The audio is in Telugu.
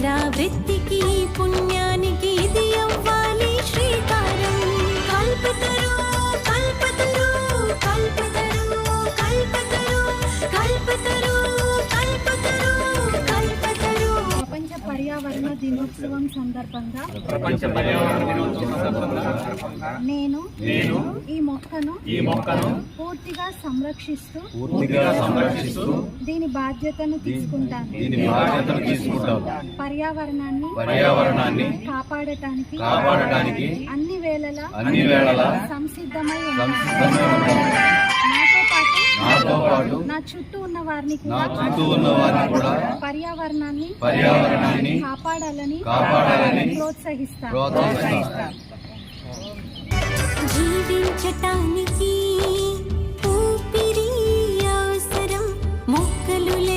పునరావృత్తికి పుణ్యానికి ఇది అవ్వాలి శ్రీకారం. కల్పతరు కల్పతరు కల్పతరు కల్పతరు కల్పతరు కల్పతరు కల్పతరు. ప్రపంచ పర్యావరణ దినోత్సవం సందర్భంగా ప్రపంచ పర్యావరణ దినోత్సవం సందర్భంగా నేను నేను ఈ మొక్కను ఈ మొక్కను పూర్తిగా సంరక్షిస్తూ పూర్తిగా సంరక్షిస్తూ దీని బాధ్యతను తీసుకుంటాను. దీని బాధ్యతను తీసుకుంటాం పర్యావరణాన్ని పర్యావరణాన్ని కాపాడటానికి కాపాడటానికి అన్ని వేళలా అన్ని వేళలా సంసిద్ధమై నాతో పాటు నా చుట్టూ ఉన్న వారిని నా చుట్టూ ఉన్న వారిని కూడా పర్యావరణాన్ని పర్యావరణాన్ని కాపాడాలని కాపాడాలని ప్రోత్సహిస్తాను. ప్రోత్సహిస్తాం పెంచటానికి ఊపిరి అవసరం. మొక్కలు